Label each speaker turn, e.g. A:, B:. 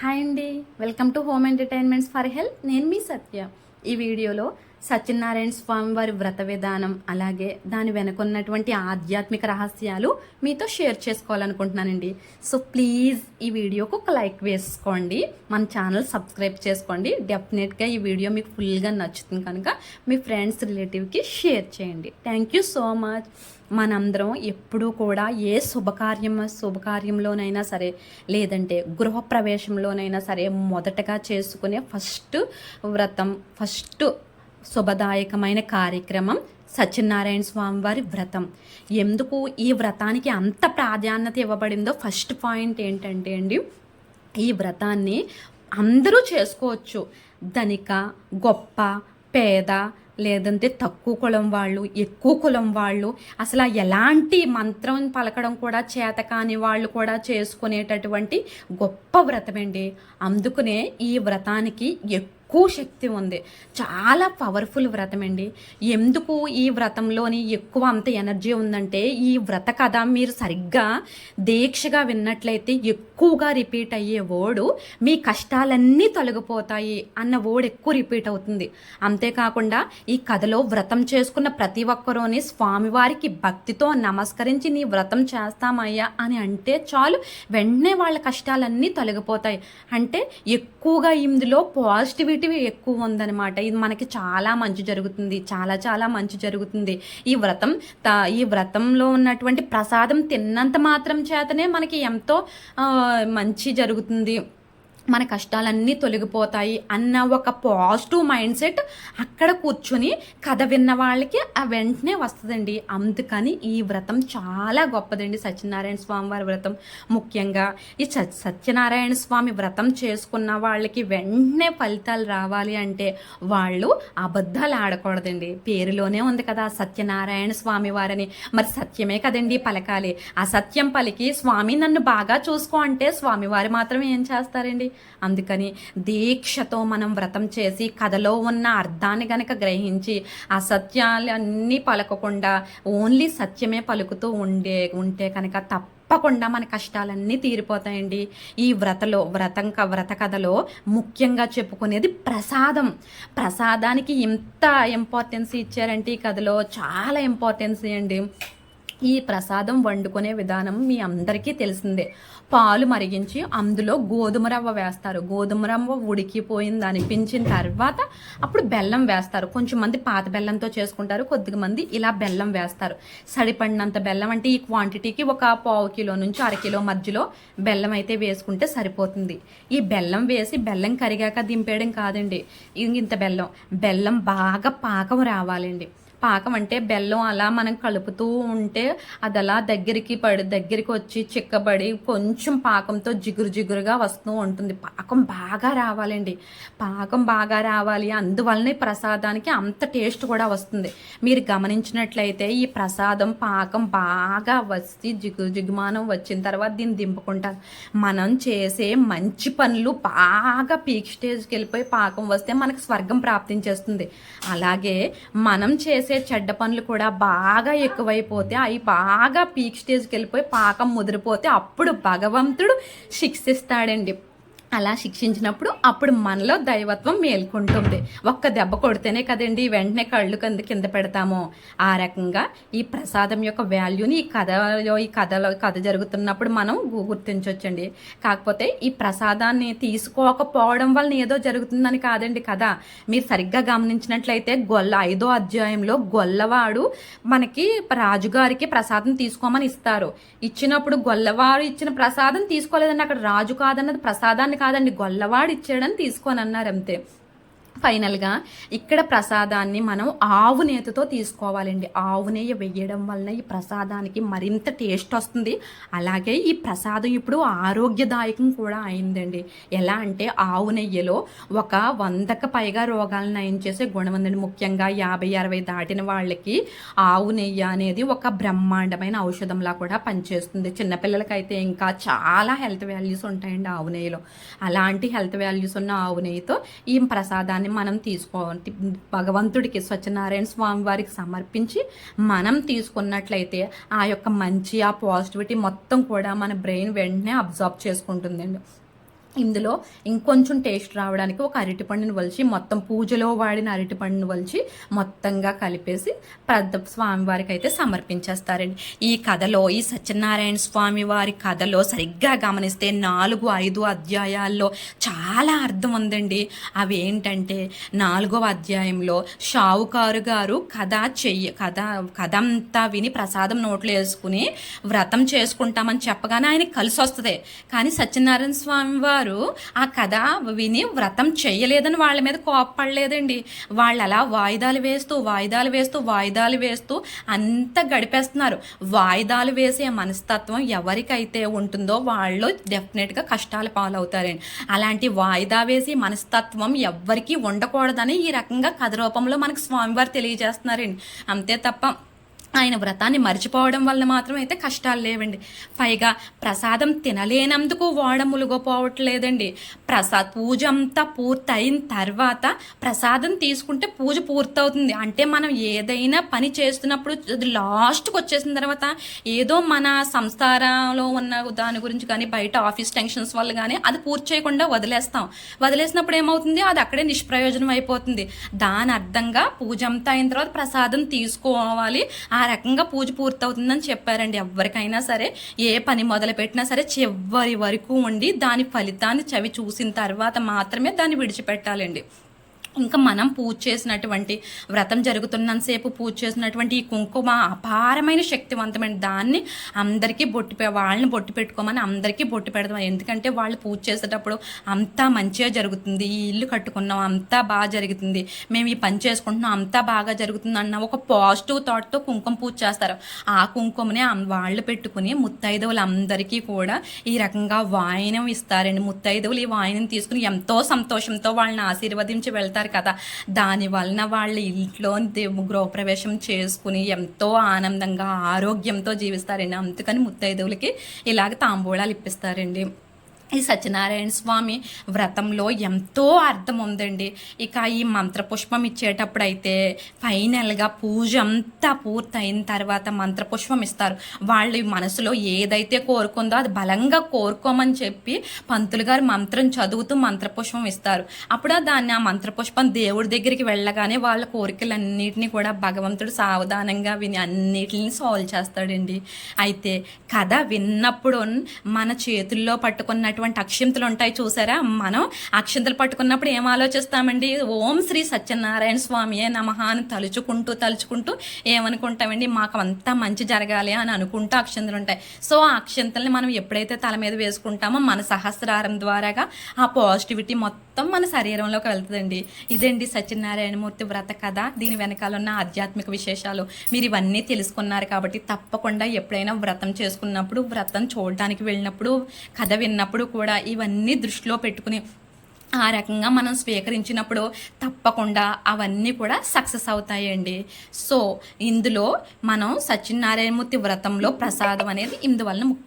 A: Hi అండి. Welcome to home entertainments for health. నేను మీ సత్య. ఈ వీడియోలో సత్యనారాయణ స్వామి వారి వ్రత విధానం అలాగే దాని వెనకున్నటువంటి ఆధ్యాత్మిక రహస్యాలు మీతో షేర్ చేసుకోవాలనుకుంటున్నానండి. సో ప్లీజ్ ఈ వీడియోకు ఒక లైక్ వేసుకోండి. మన ఛానల్ సబ్స్క్రైబ్ చేసుకోండి. డెఫినెట్గా ఈ వీడియో మీకు ఫుల్గా నచ్చుతుంది కనుక మీ ఫ్రెండ్స్ రిలేటివ్కి షేర్ చేయండి. Thank you so much. మనందరం ఎప్పుడూ కూడా ఏ శుభకార్యం శుభకార్యంలోనైనా సరే లేదంటే గృహప్రవేశంలోనైనా సరే మొదటగా చేసుకునే ఫస్ట్ వ్రతం ఫస్ట్ శుభదాయకమైన కార్యక్రమం సత్యనారాయణ స్వామి వారి వ్రతం. ఎందుకు ఈ వ్రతానికి అంత ప్రాధాన్యత ఇవ్వబడిందో ఫస్ట్ పాయింట్ ఏంటంటే అండి ఈ వ్రతాన్ని అందరూ చేసుకోవచ్చు. ధనిక గొప్ప పేద లేదంటే తక్కువ కులం వాళ్ళు ఎక్కువ కులం వాళ్ళు అసలు ఎలాంటి మంత్రం పలకడం కూడా చేత కాని వాళ్ళు కూడా చేసుకునేటటువంటి గొప్ప వ్రతం అండి అందుకనే ఈ వ్రతానికి ఎక్కువ ఎక్కువ శక్తి ఉంది. చాలా పవర్ఫుల్ వ్రతం అండి. ఎందుకు ఈ వ్రతంలోని ఎక్కువ అంత ఎనర్జీ ఉందంటే ఈ వ్రత కథ మీరు సరిగ్గా దీక్షగా విన్నట్లయితే ఎక్కువగా రిపీట్ అయ్యే ఓడు మీ కష్టాలన్నీ తొలగిపోతాయి అన్న ఓడు ఎక్కువ రిపీట్ అవుతుంది. అంతేకాకుండా ఈ కథలో వ్రతం చేసుకున్న ప్రతి ఒక్కరూని స్వామివారికి భక్తితో నమస్కరించి నీ వ్రతం చేస్తామయ్యా అని అంటే చాలు వెంటనే వాళ్ళ కష్టాలన్నీ తొలగిపోతాయి. అంటే ఎక్కువగా ఇందులో పాజిటివిటీ ఎక్కువ ఉందన్నమాట. ఇది మనకి చాలా మంచి జరుగుతుంది. చాలా చాలా మంచి జరుగుతుంది. ఈ వ్రతం ఈ వ్రతంలో ఉన్నటువంటి ప్రసాదం తిన్నంత మాత్రం చేతనే మనకి ఎంతో మంచి జరుగుతుంది. మన కష్టాలన్నీ తొలగిపోతాయి అన్న ఒక పాజిటివ్ మైండ్ సెట్ అక్కడ కూర్చొని కథ విన్న వాళ్ళకి ఆ వెంటనే వస్తుందండి. అందుకని ఈ వ్రతం చాలా గొప్పదండి సత్యనారాయణ స్వామి వారి వ్రతం. ముఖ్యంగా ఈ సత్యనారాయణ స్వామి వ్రతం చేసుకున్న వాళ్ళకి వెంటనే ఫలితాలు రావాలి అంటే వాళ్ళు అబద్ధాలు ఆడకూడదండి. పేరులోనే ఉంది కదా సత్యనారాయణ స్వామి వారని. మరి సత్యమే కదండి పలకాలి. ఆ సత్యం పలికి స్వామి నన్ను బాగా చూసుకో అంటే స్వామివారు మాత్రం ఏం చేస్తారండి? అందుకని దీక్షతో మనం వ్రతం చేసి కథలో ఉన్న అర్థాన్ని గనక గ్రహించి ఆ సత్యాలన్నీ పలకకుండా ఓన్లీ సత్యమే పలుకుతూ ఉండే ఉంటే కనుక తప్పకుండా మన కష్టాలన్నీ తీరిపోతాయండి. ఈ వ్రతలో వ్రతం క- వ్రత కథలో ముఖ్యంగా చెప్పుకునేది ప్రసాదం. ప్రసాదానికి ఇంత ఇంపార్టెన్స్ ఇచ్చారంటే ఈ కథలో చాలా ఇంపార్టెన్స్ అండి. ఈ ప్రసాదం వండుకునే విధానం మీ అందరికీ తెలిసిందే. పాలు మరిగించి అందులో గోధుమ రవ్వ వేస్తారు. గోధుమ రవ్వ ఉడికిపోయింది అనిపించిన తర్వాత అప్పుడు బెల్లం వేస్తారు. కొంచెం మంది పాత బెల్లంతో చేసుకుంటారు. కొద్దిగా మంది ఇలా బెల్లం వేస్తారు. సరిపడినంత బెల్లం అంటే ఈ క్వాంటిటీకి ఒక పావు కిలో నుంచి అరకిలో మధ్యలో బెల్లం అయితే వేసుకుంటే సరిపోతుంది. ఈ బెల్లం వేసి బెల్లం కరిగాక దింపేయడం కాదండి. ఇంత బెల్లం. బెల్లం బాగా పాకం రావాలండి. పాకం అంటే బెల్లం అలా మనం కలుపుతూ ఉంటే అది అలా దగ్గరికి పడి దగ్గరికి వచ్చి చిక్కబడి కొంచెం పాకంతో జిగురు జిగురుగా వస్తూ ఉంటుంది. పాకం బాగా రావాలండి. పాకం బాగా రావాలి. అందువల్లనే ప్రసాదానికి అంత టేస్ట్ కూడా వస్తుంది. మీరు గమనించినట్లయితే ఈ ప్రసాదం పాకం బాగా వచ్చి జిగురు జిగుమానం వచ్చిన తర్వాత దీన్ని దింపుకుంటారు. మనం చేసే మంచి పనులు బాగా పీక్ స్టేజ్కి వెళ్ళిపోయి పాకం వస్తే మనకు స్వర్గం ప్రాప్తించేస్తుంది. అలాగే మనం చేసే చెడ్డ పనులు కూడా బాగా ఎక్కువైపోతే అవి బాగా పీక్ స్టేజ్కి వెళ్ళిపోయి పాకం ముదిరిపోతే అప్పుడు భగవంతుడు శిక్షిస్తాడండి. అలా శిక్షించినప్పుడు అప్పుడు మనలో దైవత్వం మేల్కొంటుంది. ఒక్క దెబ్బ కొడితేనే కదండి వెంటనే కళ్ళు కంది కింద పెడతాము. ఆ రకంగా ఈ ప్రసాదం యొక్క వాల్యూని ఈ కథలో ఈ కథలో కథ జరుగుతున్నప్పుడు మనం గుర్తించవచ్చండి కాకపోతే ఈ ప్రసాదాన్ని తీసుకోకపోవడం వలన ఏదో జరుగుతుందని కాదండి కథ. మీరు సరిగ్గా గమనించినట్లయితే గొల్ల ఐదో అధ్యాయంలో గొల్లవాడు మనకి రాజుగారికి ప్రసాదం తీసుకోమని ఇస్తారు. ఇచ్చినప్పుడు గొల్లవాడు ఇచ్చిన ప్రసాదం తీసుకోలేదండి అక్కడ రాజు కాదన్నది ప్రసాదాన్ని కాదండి గొల్లవాడు ఇచ్చాడని తీసుకోని అన్నారు అంతే. ఫైనల్గా ఇక్కడ ప్రసాదాన్ని మనం ఆవు నేతితో తీసుకోవాలండి. ఆవు నెయ్యి వేయడం వలన ఈ ప్రసాదానికి మరింత టేస్ట్ వస్తుంది. అలాగే ఈ ప్రసాదం ఇప్పుడు ఆరోగ్యదాయకం కూడా అయిందండి. ఎలా అంటే ఆవు నెయ్యిలో ఒక వందకు పైగా రోగాలను నయం చేసే గుణం ఉందండి ముఖ్యంగా యాభై అరవై దాటిన వాళ్ళకి ఆవు నెయ్యి అనేది ఒక బ్రహ్మాండమైన ఔషధంలా కూడా పనిచేస్తుంది. చిన్నపిల్లలకైతే ఇంకా చాలా హెల్త్ వాల్యూస్ ఉంటాయండి ఆవు నెయ్యిలో. అలాంటి హెల్త్ వాల్యూస్ ఉన్న ఆవు నెయ్యితో ఈ ప్రసాదాన్ని మనం తీసుకో భగవంతుడికి సత్యనారాయణ స్వామి వారికి సమర్పించి మనం తీసుకున్నట్లయితే ఆ యొక్క మంచి ఆ పాజిటివిటీ మొత్తం కూడా మన బ్రెయిన్ వెంటనే అబ్జర్వ్ చేసుకుంటుందండి. ఇందులో ఇంకొంచెం టేస్ట్ రావడానికి ఒక అరటిపండుని వలిచి మొత్తం పూజలో వాడిన అరటిపండుని వలిచి మొత్తంగా కలిపేసి పెద్ద స్వామివారికి అయితే సమర్పించేస్తారండి. ఈ కథలో ఈ సత్యనారాయణ స్వామి వారి కథలో సరిగ్గా గమనిస్తే నాలుగు ఐదు అధ్యాయాల్లో చాలా అర్థం ఉందండి. అవి ఏంటంటే నాలుగవ అధ్యాయంలో షావుకారు గారు కథ చెయ్య కథ కథ అంతా విని ప్రసాదం నోట్లో వేసుకుని వ్రతం చేసుకుంటామని చెప్పగానే ఆయన కలిసి వస్తుంది కానీ సత్యనారాయణ స్వామి వారు ఆ కథ విని వ్రతం చేయలేదని వాళ్ళ మీద కోపపడలేదండి. వాళ్ళు అలా వాయిదాలు వేస్తూ వాయిదాలు వేస్తూ వాయిదాలు వేస్తూ అంత గడిపేస్తున్నారు. వాయిదాలు వేసే మనస్తత్వం ఎవరికైతే ఉంటుందో వాళ్ళు డెఫినెట్గా కష్టాలు పాలవుతారండి. అలాంటి వాయిదా వేసి మనస్తత్వం ఎవ్వరికీ ఉండకూడదని ఈ రకంగా కథ రూపంలో మనకు స్వామివారు తెలియజేస్తున్నారండి. అంతే తప్ప ఆయన వ్రతాన్ని మర్చిపోవడం వల్ల మాత్రం అయితే కష్టాలు లేవండి. పైగా ప్రసాదం తినలేనందుకు వాడ ములుగపోవట్లేదండి ప్రసాద్ పూజ అంతా పూర్తయిన తర్వాత ప్రసాదం తీసుకుంటే పూజ పూర్తవుతుంది. అంటే మనం ఏదైనా పని చేస్తున్నప్పుడు లాస్ట్కి వచ్చేసిన తర్వాత ఏదో మన సంసారంలో ఉన్న దాని గురించి కానీ బయట ఆఫీస్ టెన్షన్స్ వల్ల కానీ అది పూర్తి చేయకుండా వదిలేస్తాం. వదిలేసినప్పుడు ఏమవుతుంది? అది అక్కడే నిష్ప్రయోజనం అయిపోతుంది. దాని అర్థంగా పూజ అంతా అయిన తర్వాత ప్రసాదం తీసుకోవాలి. ఆ రకంగా పూజ పూర్తవుతుందని చెప్పారండి. ఎవరికైనా సరే ఏ పని మొదలు పెట్టినా సరే చివరి వరకు ఉండి దాని ఫలితాన్ని చవి చూసిన తర్వాత మాత్రమే దాన్ని విడిచిపెట్టాలండి. ఇంకా మనం పూజ చేసినటువంటి వ్రతం జరుగుతున్నంతసేపు పూజ చేసినటువంటి ఈ కుంకుమ అపారమైన శక్తివంతమైన దాన్ని అందరికీ బొట్టు పె- వాళ్ళని బొట్టు పెట్టుకోమని అందరికీ బొట్టు పెడదాం ఎందుకంటే వాళ్ళు పూజ చేసేటప్పుడు అంతా మంచిగా జరుగుతుంది. ఈ ఇల్లు కట్టుకున్నాం అంతా బాగా జరుగుతుంది. మేము ఈ పని చేసుకుంటున్నాం అంతా బాగా జరుగుతుంది అన్న ఒక పాజిటివ్ థాట్తో కుంకుమ పూజ చేస్తారు. ఆ కుంకుమని వాళ్ళు పెట్టుకుని ముత్తైదవులు అందరికీ కూడా ఈ రకంగా వాయనం ఇస్తారండి. ముత్తైదవులు ఈ వాయనం తీసుకుని ఎంతో సంతోషంతో వాళ్ళని ఆశీర్వదించి వెళ్తారు. కదా. దాని వలన వాళ్ళ ఇంట్లో గృహప్రవేశం చేసుకుని ఎంతో ఆనందంగా ఆరోగ్యంతో జీవిస్తారండి. అందుకని ముత్తైదువులకి ఇలాగ తాంబూలాలు ఇప్పిస్తారండి. ఈ సత్యనారాయణ స్వామి వ్రతంలో ఎంతో అర్థం ఉందండి. ఇక ఈ మంత్రపుష్పం ఇచ్చేటప్పుడు అయితే ఫైనల్గా పూజ అంతా పూర్తయిన తర్వాత మంత్రపుష్పం ఇస్తారు. వాళ్ళు మనసులో ఏదైతే కోరుకుందో అది బలంగా కోరుకోమని చెప్పి పంతులు గారు మంత్రం చదువుతూ మంత్రపుష్పం ఇస్తారు. అప్పుడు దాన్ని ఆ మంత్రపుష్పం దేవుడి దగ్గరికి వెళ్ళగానే వాళ్ళ కోరికలన్నిటినీ కూడా భగవంతుడు సావధానంగా విని అన్నిటిని సాల్వ్ చేస్తాడండి. అయితే కథ విన్నప్పుడు మన చేతుల్లో ఉన్నటువంటి అక్షింతలు ఉంటాయి చూసారా? మనం అక్షింతలు పట్టుకున్నప్పుడు ఏం ఆలోచిస్తామండి? ఓం శ్రీ సత్యనారాయణ స్వామియే నమహ అని తలుచుకుంటూ తలుచుకుంటూ ఏమనుకుంటామండి? మాకు అంతా మంచి జరగాలి అని అనుకుంటూ అక్షింతలు ఉంటాయి. సో ఆ అక్షింతల్ని మనం ఎప్పుడైతే తల మీద వేసుకుంటామో మన సహస్రారం ద్వారాగా ఆ పాజిటివిటీ మొత్తం మన శరీరంలోకి వెళ్తుందండి. ఇదండి సత్యనారాయణమూర్తి వ్రత కథ? దీని వెనకాల ఉన్న ఆధ్యాత్మిక విశేషాలు మీరు ఇవన్నీ తెలుసుకున్నారు కాబట్టి తప్పకుండా ఎప్పుడైనా వ్రతం చేసుకున్నప్పుడు వ్రతం చూడడానికి వెళ్ళినప్పుడు కథ విన్నప్పుడు కూడా ఇవన్నీ దృష్టిలో పెట్టుకుని ఆ రకంగా మనం స్వీకరించినప్పుడు తప్పకుండా అవన్నీ కూడా సక్సెస్ అవుతాయండి. సో ఇందులో మనం సత్యనారాయణమూర్తి వ్రతంలో ప్రసాదం అనేది ఇందువలన ముఖ్యం.